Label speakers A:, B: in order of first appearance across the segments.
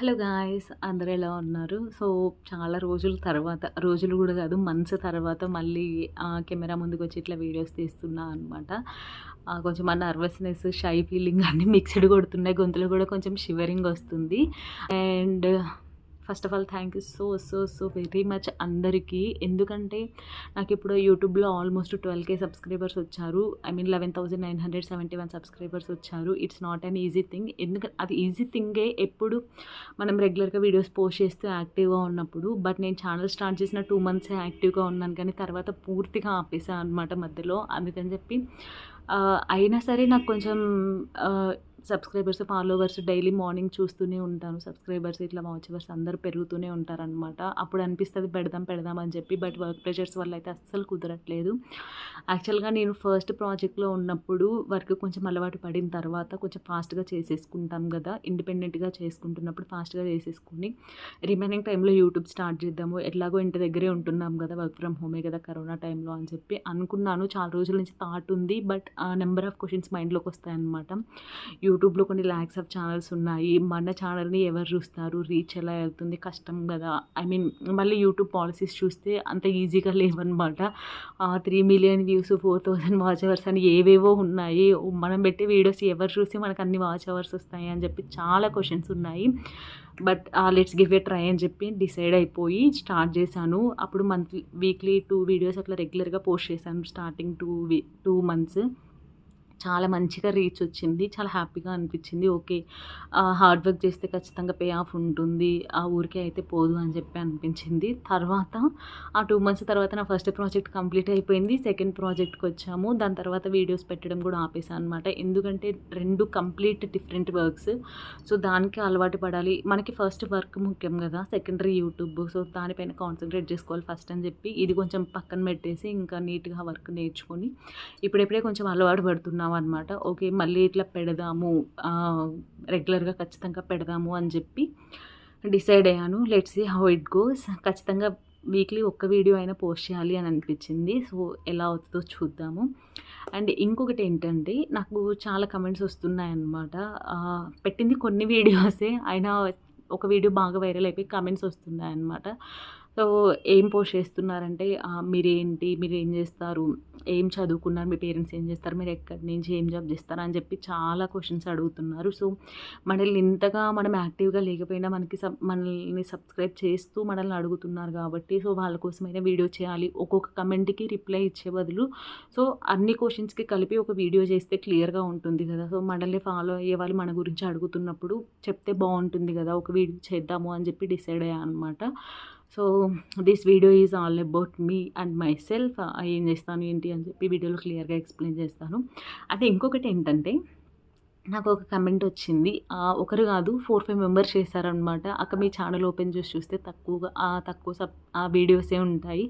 A: Hello guys అందరూ ఎలా ఉన్నారు? సో చాలా రోజుల తర్వాత రోజులు కూడా కాదు మంత్స్ తర్వాత మళ్ళీ కెమెరా ముందుకు వచ్చి ఇట్లా వీడియోస్ తీస్తున్నా అనమాట కొంచెం ఆ నర్వస్నెస్ షై ఫీలింగ్ అన్నీ మిక్స్డ్ కొడుతున్నాయి గొంతులో కూడా కొంచెం షివరింగ్ వస్తుంది. And first of all thank you so so so very much అందరికీ. ఎందుకంటే నాకు ఇప్పుడు యూట్యూబ్లో ఆల్మోస్ట్ ట్వెల్వ్ కే సబ్స్క్రైబర్స్ వచ్చారు. I mean eleven thousand nine hundred seventy one subscribers వచ్చారు. It's not an easy thing ఎందుకంటే అది ఈజీ థింగే ఎప్పుడు మనం రెగ్యులర్గా వీడియోస్ పోస్ట్ చేస్తూ యాక్టివ్గా ఉన్నప్పుడు బట్ నేను ఛానల్ స్టార్ట్ చేసిన టూ మంత్స్ యాక్టివ్గా ఉన్నాను. కానీ తర్వాత పూర్తిగా ఆపేసాను అనమాట మధ్యలో. అందుకని చెప్పి అయినా సరే నాకు కొంచెం సబ్స్క్రైబర్స్ ఫాలోవర్స్ డైలీ మార్నింగ్ చూస్తూనే ఉంటాను. సబ్స్క్రైబర్స్ ఇట్లా వాచవర్స్ అందరూ పెరుగుతూనే ఉంటారనమాట అప్పుడు అనిపిస్తుంది పెడదాం పెడదాం అని చెప్పి బట్ వర్క్ ప్రెషర్స్ వల్ల అయితే అస్సలు కుదరట్లేదు. యాక్చువల్గా నేను ఫస్ట్ ప్రాజెక్ట్లో ఉన్నప్పుడు వర్క్ కొంచెం అలవాటు పడిన తర్వాత కొంచెం ఫాస్ట్గా చేసేసుకుంటాం కదా. ఇండిపెండెంట్గా చేసుకుంటున్నప్పుడు ఫాస్ట్గా చేసేసుకుని రిమైనింగ్ టైంలో యూట్యూబ్ స్టార్ట్ చేద్దాము. ఎట్లాగో ఇంటి దగ్గరే ఉంటున్నాం కదా వర్క్ ఫ్రమ్ హోమే కదా కరోనా టైంలో అని చెప్పి అనుకున్నాను. చాలా రోజుల నుంచి థాట్ ఉంది బట్ నెంబర్ ఆఫ్ క్వశ్చన్స్ మైండ్లోకి వస్తాయన్నమాట. యూట్యూబ్లో కొన్ని ల్యాక్స్ ఆఫ్ ఛానల్స్ ఉన్నాయి. మన ఛానల్ని ఎవరు చూస్తారు? రీచ్ ఎలా వెళ్తుంది? కష్టం కదా. ఐ మీన్ మళ్ళీ యూట్యూబ్ పాలసీస్ చూస్తే అంత ఈజీగా లేవన్నమాట. Three million views four thousand watch hours అని ఏవేవో ఉన్నాయి. మనం పెట్టే వీడియోస్ ఎవరు చూసి మనకు అన్ని వాచ్ అవర్స్ వస్తాయి అని చెప్పి చాలా క్వశ్చన్స్ ఉన్నాయి. But let's give a try అని చెప్పి డిసైడ్ అయిపోయి స్టార్ట్ చేశాను. అప్పుడు మంత్లీ వీక్లీ టూ వీడియోస్ అట్లా రెగ్యులర్గా పోస్ట్ చేశాను starting two we two months చాలా మంచిగా రీచ్ వచ్చింది. చాలా హ్యాపీగా అనిపించింది. ఓకే హార్డ్ వర్క్ చేస్తే ఖచ్చితంగా పే ఆఫ్ ఉంటుంది. ఆ ఊరికే అయితే పోదు అని చెప్పి అనిపించింది. తర్వాత ఆ టూ మంత్స్ తర్వాత నా ఫస్ట్ ప్రాజెక్ట్ కంప్లీట్ అయిపోయింది. సెకండ్ ప్రాజెక్ట్కి వచ్చాము. దాని తర్వాత వీడియోస్ పెట్టడం కూడా ఆపేసాను అనమాట ఎందుకంటే రెండు కంప్లీట్ డిఫరెంట్ వర్క్స్. సో దానికి అలవాటు పడాలి. మనకి ఫస్ట్ వర్క్ ముఖ్యం కదా. Secondary YouTube. సో దానిపైన కాన్సన్ట్రేట్ చేసుకోవాలి ఫస్ట్ అని చెప్పి. ఇది కొంచెం పక్కన పెట్టేసి ఇంకా నీట్గా వర్క్ నేర్చుకొని ఇప్పుడెప్పుడే కొంచెం అలవాటు పడుతున్నాం అనుకున్నాం అనమాట ఓకే మళ్ళీ ఇట్లా పెడదాము రెగ్యులర్గా ఖచ్చితంగా పెడదాము అని చెప్పి డిసైడ్ అయ్యాను. Let's see how it goes. ఖచ్చితంగా వీక్లీ ఒక్క వీడియో అయినా పోస్ట్ చేయాలి అని అనిపించింది. సో ఎలా అవుతుందో చూద్దాము. అండ్ ఇంకొకటి ఏంటంటే నాకు చాలా కమెంట్స్ వస్తున్నాయన్నమాట. పెట్టింది కొన్ని వీడియోసే అయినా ఒక వీడియో బాగా వైరల్ అయిపోయి కమెంట్స్ వస్తున్నాయన్నమాట. సో ఏం పోస్ట్ చేస్తున్నారంటే మీరేంటి మీరు ఏం చేస్తారు ఏం చదువుకున్నారు మీ పేరెంట్స్ ఏం చేస్తారు మీరు ఎక్కడి నుంచి ఏం జాబ్ చేస్తారు అని చెప్పి చాలా క్వశ్చన్స్ అడుగుతున్నారు. సో మనల్ని ఇంతగా మనం యాక్టివ్గా లేకపోయినా మనకి సబ్ మనల్ని సబ్స్క్రైబ్ చేస్తూ మనల్ని అడుగుతున్నారు కాబట్టి సో వాళ్ళ కోసమైనా వీడియో చేయాలి. ఒక్కొక్క కమెంట్కి రిప్లై ఇచ్చే బదులు సో అన్ని క్వశ్చన్స్కి కలిపి ఒక వీడియో చేస్తే క్లియర్గా ఉంటుంది కదా. సో మనల్ని ఫాలో అయ్యే వాళ్ళు మన గురించి అడుగుతున్నప్పుడు చెప్తే బాగుంటుంది కదా ఒక వీడియో చేద్దాము అని చెప్పి డిసైడ్ అయ్యా అనమాట so this video is all about me and myself ఏం చేస్తాను ఏంటి అని చెప్పి వీడియోలో క్లియర్గా ఎక్స్ప్లెయిన్ చేస్తాను. అయితే ఇంకొకటి ఏంటంటే నాకు ఒక కమెంట్ వచ్చింది ఒకరు కాదు ఫోర్ ఫైవ్ మెంబర్స్ చేశారనమాట అక్కడ మీ ఛానల్ ఓపెన్ చేసి చూస్తే తక్కువగా తక్కువ సబ్ ఆ వీడియోసే ఉంటాయి.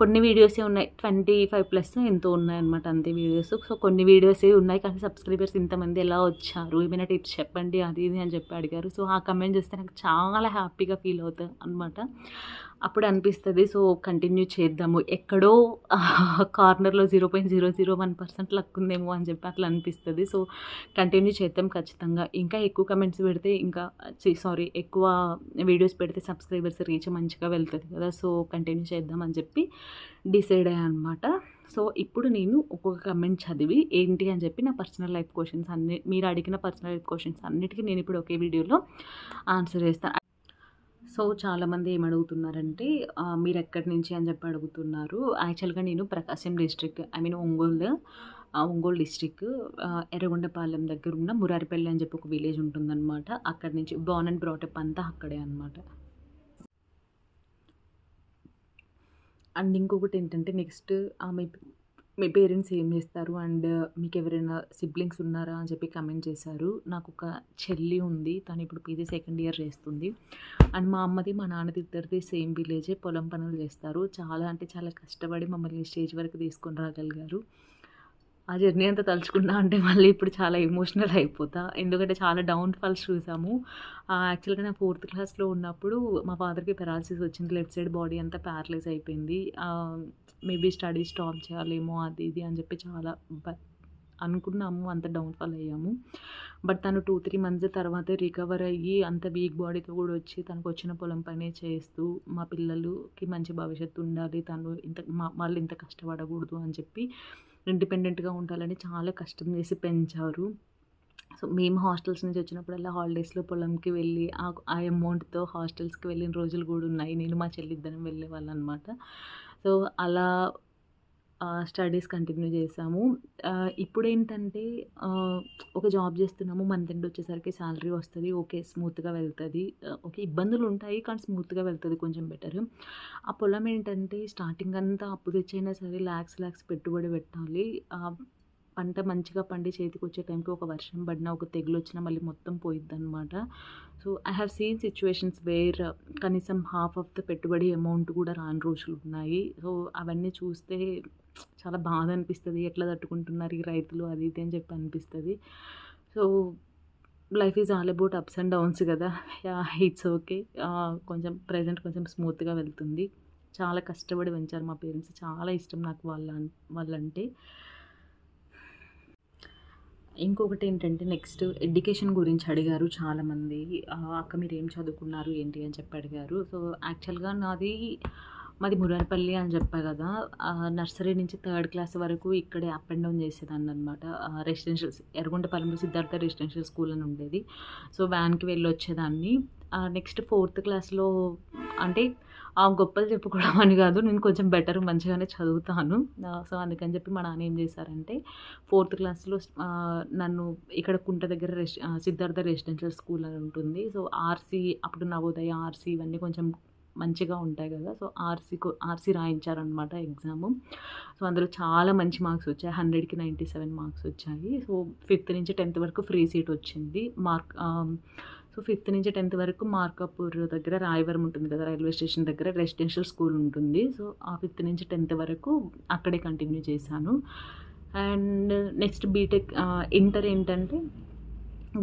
A: కొన్ని వీడియోసే ఉన్నాయి ట్వంటీ ఫైవ్ ప్లస్ ఎంతో ఉన్నాయన్నమాట అంతే వీడియోస్ సో కొన్ని వీడియోసే ఉన్నాయి కానీ సబ్స్క్రైబర్స్ ఇంతమంది ఎలా వచ్చారు? ఏమైనా టిప్స్ చెప్పండి అది ఇది అని చెప్పి అడిగారు. సో ఆ కమెంట్ చూస్తే నాకు చాలా హ్యాపీగా ఫీల్ అవుతుంది అనమాట అప్పుడు అనిపిస్తుంది సో కంటిన్యూ చేద్దాము. ఎక్కడో కార్నర్లో zero point zero zero one percent luck ఉందేమో అని చెప్పి అట్లా అనిపిస్తుంది. సో కంటిన్యూ చేద్దాం ఖచ్చితంగా. ఇంకా ఎక్కువ కమెంట్స్ పెడితే ఇంకా సారీ ఎక్కువ వీడియోస్ పెడితే సబ్స్క్రైబర్స్ రీచ్ మంచిగా వెళ్తుంది కదా. సో కంటిన్యూ చేద్దాం అని చెప్పి డిసైడ్ అయ్యా అనమాట సో ఇప్పుడు నేను ఒక్కొక్క కమెంట్ చదివి ఏంటి అని చెప్పి నా పర్సనల్ లైఫ్ క్వశ్చన్స్ అన్ని మీరు అడిగిన పర్సనల్ లైఫ్ క్వశ్చన్స్ అన్నిటికీ నేను ఇప్పుడు ఒకే వీడియోలో ఆన్సర్ చేస్తాను సో చాలామంది ఏమడుగుతున్నారంటే మీరు ఎక్కడి నుంచి అని చెప్పి అడుగుతున్నారు. యాక్చువల్గా నేను Prakasam district I mean Ongole. Ongole district Yerragondapalem దగ్గర ఉన్న మురారిపల్లి అని చెప్పి ఒక విలేజ్ ఉంటుందన్నమాట. అక్కడి నుంచి బాన్ అండ్ బ్రాటప్ అంతా అక్కడే అనమాట అండ్ ఇంకొకటి ఏంటంటే నెక్స్ట్ ఆమె మీ పేరెంట్స్ ఏం చేస్తారు? అండ్ మీకు ఎవరైనా సిబ్లింగ్స్ ఉన్నారా అని చెప్పి కమెంట్ చేశారు. నాకు ఒక చెల్లి ఉంది. తను ఇప్పుడు పీజీ సెకండ్ ఇయర్ చేస్తుంది. అండ్ మా అమ్మది మా నాన్నది ఇద్దరిది సేమ్ విలేజే పొలం పనులు చేస్తారు. చాలా అంటే చాలా కష్టపడి మమ్మల్ని స్టేజ్ వరకు తీసుకొని రాగలిగారు. ఆ జర్నీ అంతా తలుచుకున్నా అంటే మళ్ళీ ఇప్పుడు చాలా ఎమోషనల్ అయిపోతా. ఎందుకంటే చాలా డౌన్ ఫాల్స్ చూసాము యాక్చువల్గా నా ఫోర్త్ క్లాస్లో ఉన్నప్పుడు మా ఫాదర్కి పెరాలసిస్ వచ్చింది. లెఫ్ట్ సైడ్ బాడీ అంతా ప్యారలైజ్ అయిపోయింది. మేబీ స్టడీ స్టాప్ చేయాలేమో అది ఇది అని చెప్పి చాలా అనుకున్నాము. అంత డౌన్ఫాల్ అయ్యాము. బట్ తను టూ త్రీ మంత్స్ తర్వాత రికవర్ అయ్యి అంత వీక్ బాడీతో కూడా వచ్చి తనకు వచ్చిన పొలం పనే చేస్తూ మా పిల్లలకి మంచి భవిష్యత్తు ఉండాలి తను ఇంత మా వాళ్ళు ఇంత కష్టపడకూడదు అని చెప్పి ఇండిపెండెంట్గా ఉండాలని చాలా కష్టం చేసి పెంచారు. సో మేము హాస్టల్స్ నుంచి వచ్చినప్పుడల్లా హాలిడేస్లో పొలంకి వెళ్ళి ఆ అమౌంట్తో హాస్టల్స్కి వెళ్ళిన రోజులు కూడా ఉన్నాయి. నేను మా చెల్లి ఇద్దరం వెళ్ళే వాళ్ళం అనమాట సో అలా స్టడీస్ కంటిన్యూ చేసాము. ఇప్పుడు ఏంటంటే ఒక జాబ్ చేస్తున్నాము మంత్ ఎండ్ వచ్చేసరికి శాలరీ వస్తుంది ఓకే స్మూత్గా వెళ్తుంది. ఓకే ఇబ్బందులు ఉంటాయి కానీ స్మూత్గా వెళ్తుంది కొంచెం బెటర్. ఆ పొలం ఏంటంటే స్టార్టింగ్ అంతా అప్పు తెచ్చైనా సరే ల్యాక్స్ ల్యాక్స్ పెట్టుబడి పెట్టాలి. పంట మంచిగా పండి చేతికి వచ్చే టైంకి ఒక వర్షం పడినా ఒక తెగులు వచ్చినా మళ్ళీ మొత్తం పోయిద్ది అనమాట so I have seen situations where కనీసం హాఫ్ ఆఫ్ ద పెట్టుబడి అమౌంట్ కూడా రాని రోజులు ఉన్నాయి సో అవన్నీ చూస్తే చాలా బాధ అనిపిస్తుంది. ఎట్లా తట్టుకుంటున్నారు ఈ రైతులు? అది ఇది అని చెప్పి అనిపిస్తుంది. So life is all about ups and downs కదా. Yeah it's okay. కొంచెం ప్రజెంట్ కొంచెం స్మూత్గా వెళ్తుంది. చాలా కష్టపడి పెంచారు మా పేరెంట్స్. చాలా ఇష్టం నాకు వాళ్ళ వాళ్ళంటే. ఇంకొకటి ఏంటంటే నెక్స్ట్ ఎడ్యుకేషన్ గురించి అడిగారు చాలామంది. అక్క మీరు ఏం చదువుకున్నారు? ఏంటి అని చెప్పి అడిగారు. సో యాక్చువల్గా నాది మాది మురారిపల్లి అని చెప్పా కదా నర్సరీ నుంచి థర్డ్ క్లాస్ వరకు ఇక్కడే అప్ అండ్ డౌన్ చేసేదాన్ని అనమాట రెసిడెన్షియల్ ఎర్రగొండపాలెంలో సిద్ధార్థ రెసిడెన్షియల్ స్కూల్ అని ఉండేది. సో వ్యాన్కి వెళ్ళి వచ్చేదాన్ని నెక్స్ట్ ఫోర్త్ క్లాస్లో అంటే ఆ గొప్పలు చెప్పుకోవడం అని కాదు నేను కొంచెం బెటర్ మంచిగానే చదువుతాను. సో అందుకని చెప్పి మా నాన్న ఏం చేశారంటే ఫోర్త్ క్లాస్లో నన్ను ఇక్కడ కుంట దగ్గర రెసి సిద్ధార్థ రెసిడెన్షియల్ స్కూల్ అని ఉంటుంది. సో ఆర్సీ అప్పుడు నవోదయ ఆర్సీ ఇవన్నీ కొంచెం మంచిగా ఉంటాయి కదా. సో ఆర్సీ ఆర్సీ రాయించారనమాట ఎగ్జామ్. సో అందులో చాలా మంచి మార్క్స్ వచ్చాయి. హండ్రెడ్కి నైంటీ సెవెన్ మార్క్స్ వచ్చాయి. సో ఫిఫ్త్ నుంచి టెన్త్ వరకు ఫ్రీ సీట్ వచ్చింది. మార్క్ సో ఫిఫ్త్ నుంచి టెన్త్ వరకు మార్కాపూర్ దగ్గర రాయవరం ఉంటుంది కదా రైల్వే స్టేషన్ దగ్గర రెసిడెన్షియల్ స్కూల్ ఉంటుంది. సో ఆ ఫిఫ్త్ నుంచి టెన్త్ వరకు అక్కడే కంటిన్యూ చేశాను. అండ్ నెక్స్ట్ బీటెక్ ఇంటర్ ఏంటంటే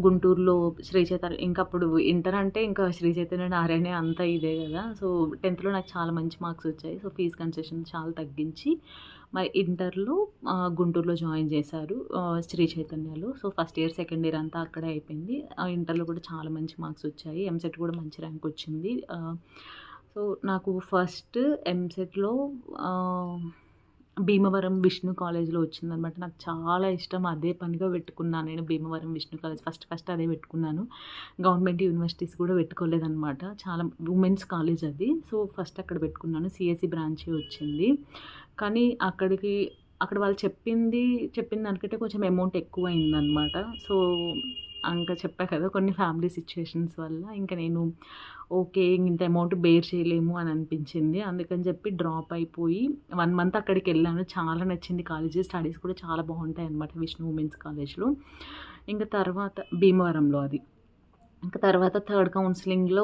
A: గుంటూరులో శ్రీ చైతన్య ఇంకా అప్పుడు ఇంటర్ అంటే ఇంకా శ్రీ చైతన్య నారాయణ అంతా ఇదే కదా. సో టెన్త్లో నాకు చాలా మంచి మార్క్స్ వచ్చాయి. సో ఫీజు కన్సెషన్ చాలా తగ్గించి మరి ఇంటర్లో గుంటూరులో జాయిన్ చేశారు Sri చైతన్యలో. So first year second year అంతా అక్కడే అయిపోయింది. ఇంటర్లో కూడా చాలా మంచి మార్క్స్ వచ్చాయి. ఎంసెట్ కూడా మంచి ర్యాంక్ వచ్చింది. సో నాకు ఫస్ట్ ఎంసెట్లో భీమవరం విష్ణు కాలేజ్లో వచ్చిందనమాట. నాకు చాలా ఇష్టం. అదే పనిగా పెట్టుకున్నాను నేను Bhimavaram Vishnu college. First first అదే పెట్టుకున్నాను. గవర్నమెంట్ యూనివర్సిటీస్ కూడా పెట్టుకోలేదనమాట. చాలా ఉమెన్స్ కాలేజ్ అది. సో ఫస్ట్ అక్కడ పెట్టుకున్నాను. సిఎస్సి బ్రాంచే వచ్చింది. కానీ అక్కడికి అక్కడ వాళ్ళు చెప్పింది చెప్పిన దానికంటే కొంచెం అమౌంట్ ఎక్కువ అయిందనమాట సో ఇంకా చెప్పా కదా కొన్ని ఫ్యామిలీ సిచ్యువేషన్స్ వల్ల ఇంకా నేను ఓకే ఇంత అమౌంట్ బేర్ చేయలేము అని అనిపించింది. అందుకని చెప్పి డ్రాప్ అయిపోయి వన్ మంత్ అక్కడికి వెళ్ళాను. చాలా నచ్చింది కాలేజీ స్టడీస్ కూడా చాలా బాగుంటాయి అనమాట విష్ణు ఉమెన్స్ కాలేజ్లో ఇంకా తర్వాత భీమవరంలో అది. ఇంకా తర్వాత థర్డ్ కౌన్సిలింగ్లో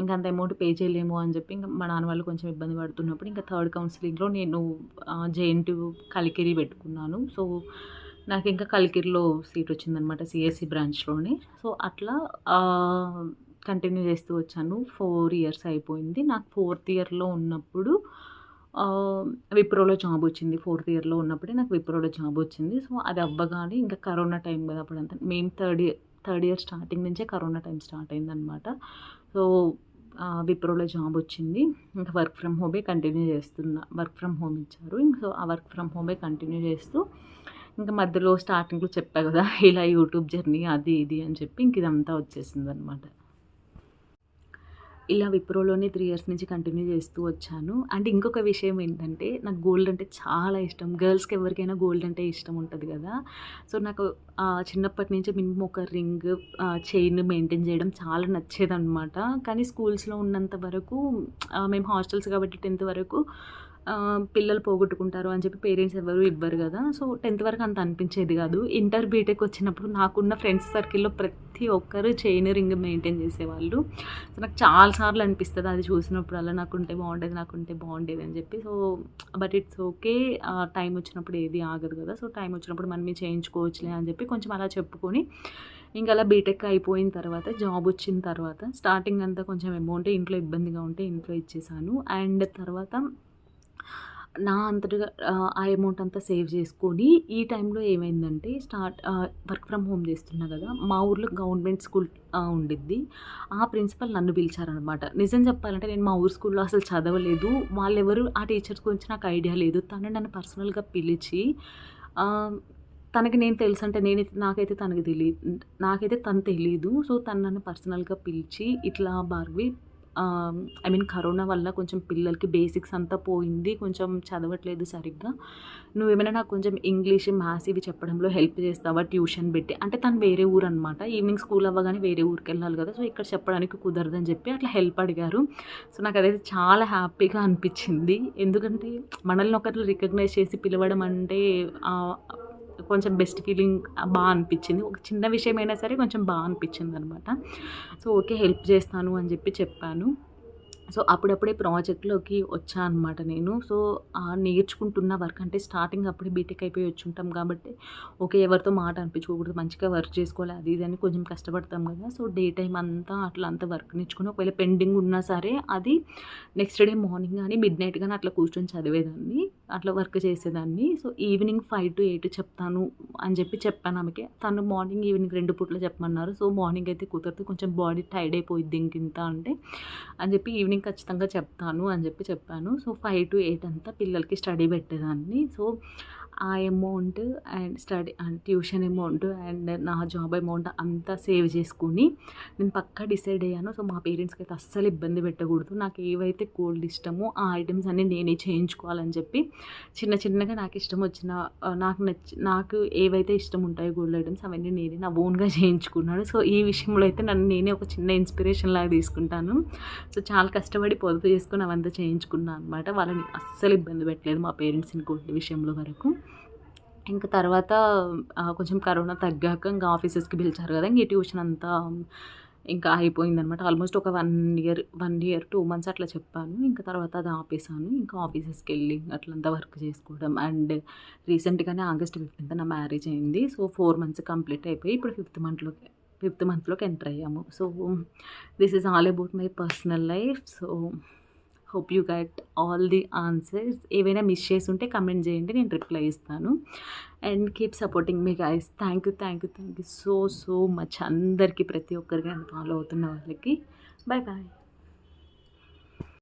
A: ఇంకా అంత అమౌంట్ పే చేయలేము అని చెప్పి ఇంకా మా నాన్న వాళ్ళు కొంచెం ఇబ్బంది పడుతున్నప్పుడు ఇంకా థర్డ్ కౌన్సిలింగ్లో నేను జేఎన్టీ కలికిరి పెట్టుకున్నాను. సో నాకు ఇంకా కలికిరిలో సీట్ వచ్చిందనమాట సిఎస్సి బ్రాంచ్లోనే. సో అట్లా కంటిన్యూ చేస్తూ వచ్చాను. ఫోర్ ఇయర్స్ అయిపోయింది. నాకు ఫోర్త్ ఇయర్లో ఉన్నప్పుడు విప్రోలో జాబ్ వచ్చింది. ఫోర్త్ ఇయర్లో ఉన్నప్పుడే నాకు విప్రోలో జాబ్ వచ్చింది. సో అది అవ్వగానే ఇంకా కరోనా టైం కదా అప్పుడంతా. మేము third year third year starting నుంచే కరోనా టైం స్టార్ట్ అయిందనమాట. సో విప్రోలో జాబ్ వచ్చింది. ఇంకా వర్క్ ఫ్రమ్ హోమే కంటిన్యూ చేస్తున్నా వర్క్ ఫ్రమ్ హోమ్ ఇచ్చారు. సో ఆ వర్క్ ఫ్రమ్ హోమే కంటిన్యూ చేస్తూ ఇంకా మధ్యలో స్టార్టింగ్లో చెప్పా కదా ఇలా యూట్యూబ్ జర్నీ అది ఇది అని చెప్పి ఇంక ఇదంతా వచ్చేసింది అనమాట ఇలా విప్రోలోనే త్రీ ఇయర్స్ నుంచి కంటిన్యూ చేస్తూ వచ్చాను. అండ్ ఇంకొక విషయం ఏంటంటే నాకు గోల్డ్ అంటే చాలా ఇష్టం. గర్ల్స్కి ఎవరికైనా గోల్డ్ అంటే ఇష్టం ఉంటుంది కదా. సో నాకు చిన్నప్పటి నుంచి మినిమం ఒక రింగ్ చైన్ మెయింటైన్ చేయడం చాలా నచ్చేదన్నమాట కానీ స్కూల్స్లో ఉన్నంత వరకు మేము హాస్టల్స్ కాబట్టి టెన్త్ వరకు పిల్లలు పోగొట్టుకుంటారు అని చెప్పి పేరెంట్స్ ఎవరు ఇవ్వరు కదా. సో టెన్త్ వరకు అంత అనిపించేది కాదు. ఇంటర్ బీటెక్ వచ్చినప్పుడు నాకున్న ఫ్రెండ్స్ సర్కిల్లో ప్రతి ఒక్కరు చైన్ రింగ్ మెయింటైన్ చేసేవాళ్ళు. సో నాకు చాలాసార్లు అనిపిస్తుంది అది చూసినప్పుడు అలా నాకు ఉంటే బాగుండేది నాకు ఉంటే బాగుండేది అని చెప్పి. So but it's okay time వచ్చినప్పుడు ఏది ఆగదు కదా. సో టైం వచ్చినప్పుడు మనమే చేయించుకోవచ్చులే అని చెప్పి కొంచెం అలా చెప్పుకొని ఇంకా అలా బీటెక్ అయిపోయిన తర్వాత జాబ్ వచ్చిన తర్వాత స్టార్టింగ్ అంతా కొంచెం అమౌంట్ ఇంట్లో ఇబ్బందిగా ఉంటే ఇంట్లో ఇచ్చేసాను. అండ్ తర్వాత నా అంతటగా ఆ అమౌంట్ అంతా సేవ్ చేసుకొని ఈ టైంలో ఏమైందంటే స్టార్ట్ వర్క్ ఫ్రమ్ హోమ్ చేస్తున్నా కదా! మా ఊర్లో గవర్నమెంట్ స్కూల్ ఉండిద్ది. ఆ ప్రిన్సిపల్ నన్ను పిలిచారనమాట. నిజం చెప్పాలంటే నేను మా ఊరు స్కూల్‌లో అసలు చదవలేదు. వాళ్ళెవరు ఆ టీచర్స్ గురించి నాకు ఐడియా లేదు. తను నన్ను పర్సనల్‌గా పిలిచి తనకి నేను తెలుసు అంటే నేను నాకైతే తనకి తెలియదు నాకైతే తను తెలీదు. సో, తను నన్ను పర్సనల్‌గా పిలిచి ఇట్లా భార్గవి ఐ మీన్ కరోనా వల్ల కొంచెం పిల్లలకి బేసిక్స్ అంతా పోయింది. కొంచెం చదవట్లేదు సరిగ్గా. నువ్వేమైనా నాకు కొంచెం ఇంగ్లీష్, మ్యాథ్స్ ఇవి చెప్పడంలో హెల్ప్ చేస్తావా ట్యూషన్ పెట్టి అంటే తను వేరే ఊరు అనమాట ఈవినింగ్ స్కూల్ అవ్వగానే వేరే ఊరికెళ్ళాలి కదా! సో, ఇక్కడ చెప్పడానికి కుదరదని చెప్పి అట్లా హెల్ప్ అడిగారు. సో, నాకు అదైతే చాలా హ్యాపీగా అనిపించింది ఎందుకంటే మనల్ని ఒకరు రికగ్నైజ్ చేసి పిలవడం అంటే కొంచెం బెస్ట్ ఫీలింగ్ బాగా అనిపించింది ఒక చిన్న విషయమైనా సరే కొంచెం బాగా అనిపించింది అనమాట సో, ఓకే హెల్ప్ చేస్తాను అని చెప్పి చెప్పాను. సో, అప్పుడప్పుడే ప్రాజెక్ట్‌లోకి వచ్చా అనమాట నేను. సో, నేర్చుకుంటున్న వర్క్ అంటే స్టార్టింగ్ అప్పుడే బీటెక్ అయిపోయి వచ్చుంటాం కాబట్టి ఓకే ఎవరితో మాట అనిపించుకోకూడదు. మంచిగా వర్క్ చేసుకోవాలి అది ఇది అని కొంచెం కష్టపడతాం కదా! సో, డే టైం అంతా అట్లా అంతా వర్క్ నేర్చుకుని ఒకవేళ పెండింగ్ ఉన్నా సరే అది నెక్స్ట్ డే మార్నింగ్ కానీ మిడ్ నైట్ కానీ అట్లా కూర్చొని చదివేదాన్ని. అట్లా వర్క్ చేసేదాన్ని. సో, ఈవినింగ్ 5-8 చెప్తాను అని చెప్పి చెప్పాను ఆమెకి. తను మార్నింగ్, ఈవినింగ్ రెండు పూటలు చెప్పమన్నారు. సో, మార్నింగ్ అయితే కుదరదు. కొంచెం బాడీ టైర్డ్ అయిపోయింది ఇంకింత అంటే అని చెప్పి ఈవినింగ్ నేను ఖచ్చితంగా చెప్తాను అని చెప్పి చెప్పాను. సో, 5-8 అంతా పిల్లలకి స్టడీ పెట్టేదాన్ని. సో, ఆ amount and study and tuition amount and నా జాబ్ అమౌంట్ అంతా సేవ్ చేసుకొని నేను పక్కా డిసైడ్ అయ్యాను. సో, మా పేరెంట్స్‌కి అయితే అస్సలు ఇబ్బంది పెట్టకూడదు. నాకు ఏవైతే గోల్డ్ ఇష్టమో ఆ ఐటమ్స్ అన్నీ నేనే చేయించుకోవాలని చెప్పి చిన్న చిన్నగా నాకు ఇష్టం వచ్చిన నాకు నచ్చి నాకు ఏవైతే ఇష్టం ఉంటాయో గోల్డ్ ఐటమ్స్ అవన్నీ నేనే నా ఓన్‌గా చేయించుకున్నాను. సో, ఈ విషయంలో అయితే నన్ను నేనే ఒక చిన్న ఇన్స్పిరేషన్ లాగా తీసుకుంటాను. సో, చాలా కష్టపడి పొదుపు చేసుకుని అవంతా చేయించుకున్నా అనమాట. వాళ్ళని అస్సలు ఇబ్బంది పెట్టలేదు మా పేరెంట్స్‌ని గోల్డ్ విషయంలో వరకు. ఇంక తర్వాత కొంచెం కరోనా తగ్గాక ఇంకా ఆఫీసెస్‌కి పిలిచారు కదా! ఇంక ఈ ట్యూషన్ అంతా ఇంకా అయిపోయిందనమాట. ఆల్మోస్ట్ ఒక one year, one year two months అట్లా చెప్పాను. ఇంకా తర్వాత అది ఆపేసాను. ఇంకా ఆఫీసెస్కి వెళ్ళి అట్లంతా వర్క్ చేసుకోవడం అండ్ రీసెంట్‌గానే ఆగస్ట్ 15థ్ నా మ్యారేజ్ అయింది. సో, ఫోర్ మంత్స్ కంప్లీట్ అయిపోయి ఇప్పుడు ఫిఫ్త్ మంత్‌లోకి ఫిఫ్త్ మంత్‌లోకి ఎంటర్ అయ్యాము. So, this is all about my personal life. So, hope you get all the answers. ఏవైనా మిస్ చేసి ఉంటే కమెంట్ చేయండి. నేను రిప్లై ఇస్తాను. And keep supporting me guys. Thank you, thank you, thank you so so much అందరికీ ప్రతి ఒక్కరికి and follow అవుతున్న వాళ్ళకి. Bye bye.